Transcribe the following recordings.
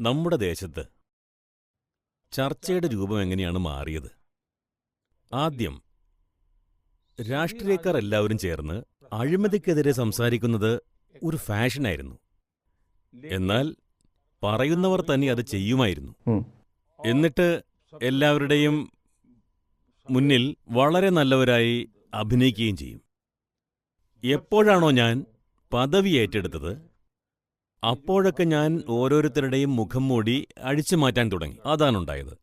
നമ്മുടെ ദേശത്ത് ചർച്ചയുടെ രൂപം എങ്ങനെയാണ് മാറിയത്? ആദ്യം രാഷ്ട്രീയക്കാർ എല്ലാവരും ചേർന്ന് അഴിമതിക്കെതിരെ സംസാരിക്കുന്നത് ഒരു ഫാഷനായിരുന്നു. എന്നാൽ പറയുന്നവർ തന്നെ അത് ചെയ്യുമായിരുന്നു. എന്നിട്ട് എല്ലാവരുടെയും മുന്നിൽ വളരെ നല്ലവരായി അഭിനയിക്കുകയും ചെയ്യും. എപ്പോഴാണോ ഞാൻ പദവി ഏറ്റെടുത്തത് അപ്പോഴൊക്കെ ഞാൻ ഓരോരുത്തരുടെയും മുഖം മൂടി അഴിച്ചു മാറ്റാൻ തുടങ്ങി. അതാണുണ്ടായത്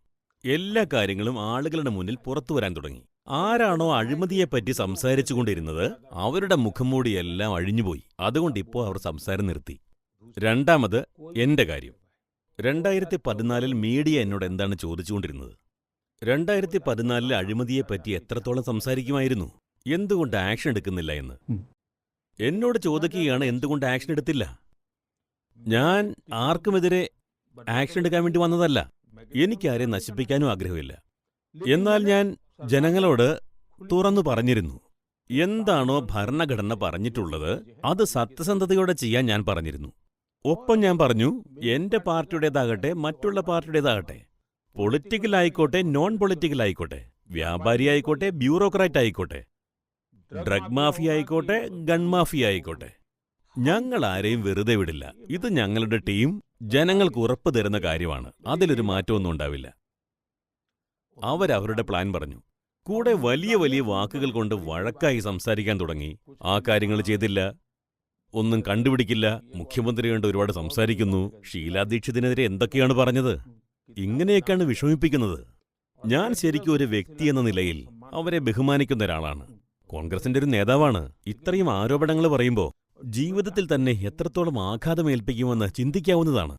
എല്ലാ കാര്യങ്ങളും ആളുകളുടെ മുന്നിൽ പുറത്തു വരാൻ തുടങ്ങി. ആരാണോ അഴിമതിയെപ്പറ്റി സംസാരിച്ചുകൊണ്ടിരുന്നത് അവരുടെ മുഖം മൂടിയെല്ലാം അഴിഞ്ഞുപോയി അതുകൊണ്ട് ഇപ്പോൾ അവർ സംസാരം നിർത്തി. രണ്ടാമത് എന്റെ കാര്യം. രണ്ടായിരത്തി പതിനാലിൽ മീഡിയ എന്നോട് എന്താണ് ചോദിച്ചുകൊണ്ടിരുന്നത്? രണ്ടായിരത്തി പതിനാലിൽ അഴിമതിയെപ്പറ്റി എത്രത്തോളം സംസാരിക്കുമായിരുന്നു? എന്തുകൊണ്ട് ആക്ഷൻ എടുക്കുന്നില്ല എന്ന്? എന്നോട് ചോദിക്കുകയാണ് എന്തുകൊണ്ട് ആക്ഷൻ എടുത്തില്ല? ഞാൻ ആർക്കുമെതിരെ ആക്ഷൻ എടുക്കാൻ വേണ്ടി വന്നതല്ല. എനിക്കാരെയും നശിപ്പിക്കാനും ആഗ്രഹമില്ല. എന്നാൽ ഞാൻ ജനങ്ങളോട് തുറന്നു പറഞ്ഞിരുന്നു. എന്താണോ ഭരണഘടന പറഞ്ഞിട്ടുള്ളത് അത് സത്യസന്ധതയോടെ ചെയ്യാൻ ഞാൻ പറഞ്ഞിരുന്നു. ഒപ്പം ഞാൻ പറഞ്ഞു എന്റെ പാർട്ടിയുടേതാകട്ടെ മറ്റുള്ള പാർട്ടിയുടേതാകട്ടെ. പൊളിറ്റിക്കൽ ആയിക്കോട്ടെ നോൺ പൊളിറ്റിക്കൽ ആയിക്കോട്ടെ. വ്യാപാരി ആയിക്കോട്ടെ ബ്യൂറോക്രാറ്റ് ആയിക്കോട്ടെ. ഡ്രഗ് മാഫിയ ആയിക്കോട്ടെ ഗൺ മാഫിയ ആയിക്കോട്ടെ. ഞങ്ങൾ ആരെയും വെറുതെ വിടില്ല. ഇത് ഞങ്ങളുടെ ടീം ജനങ്ങൾക്ക് ഉറപ്പ് തരുന്ന കാര്യമാണ്. അതിലൊരു മാറ്റമൊന്നും ഉണ്ടാവില്ല. അവരവരുടെ പ്ലാൻ പറഞ്ഞു. കൂടെ വലിയ വലിയ വാക്കുകൾ കൊണ്ട് വഴക്കായി സംസാരിക്കാൻ തുടങ്ങി. ആ കാര്യങ്ങൾ ചെയ്തില്ല. ഒന്നും കണ്ടുപിടിക്കില്ല. മുഖ്യമന്ത്രി കണ്ട് ഒരുപാട് സംസാരിക്കുന്നു. ഷീലാ ദീക്ഷിതിനെതിരെ എന്തൊക്കെയാണ് പറഞ്ഞത്? ഇങ്ങനെയൊക്കെയാണ് വിഷമിപ്പിക്കുന്നത്. ഞാൻ ശരിക്കും ഒരു വ്യക്തി എന്ന നിലയിൽ അവരെ ബഹുമാനിക്കുന്ന ഒരാളാണ്. കോൺഗ്രസിന്റെ ഒരു നേതാവാണ്. ഇത്രയും ആരോപണങ്ങൾ പറയുമ്പോൾ ജീവിതത്തിൽ തന്നെ എത്രത്തോളം ആഘാതമേൽപ്പിക്കുമെന്ന് ചിന്തിക്കാവുന്നതാണ്.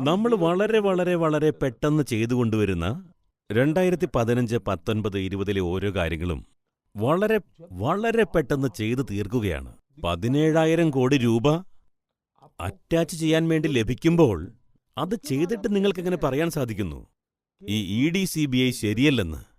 നമ്മൾ വളരെ വളരെ വളരെ പെട്ടെന്ന് ചെയ്തുകൊണ്ടുവരുന്ന രണ്ടായിരത്തി പതിനഞ്ച് പത്തൊൻപത് ഇരുപതിലെ ഓരോ കാര്യങ്ങളും വളരെ വളരെ പെട്ടെന്ന് ചെയ്തു തീർക്കുകയാണ്. പതിനേഴായിരം കോടി രൂപ അറ്റാച്ച് ചെയ്യാൻ വേണ്ടി ലഭിക്കുമ്പോൾ അത് ചെയ്തിട്ട് നിങ്ങൾക്കെങ്ങനെ പറയാൻ സാധിക്കുന്നു? ഈ E D C B I ശരിയല്ലെന്ന്.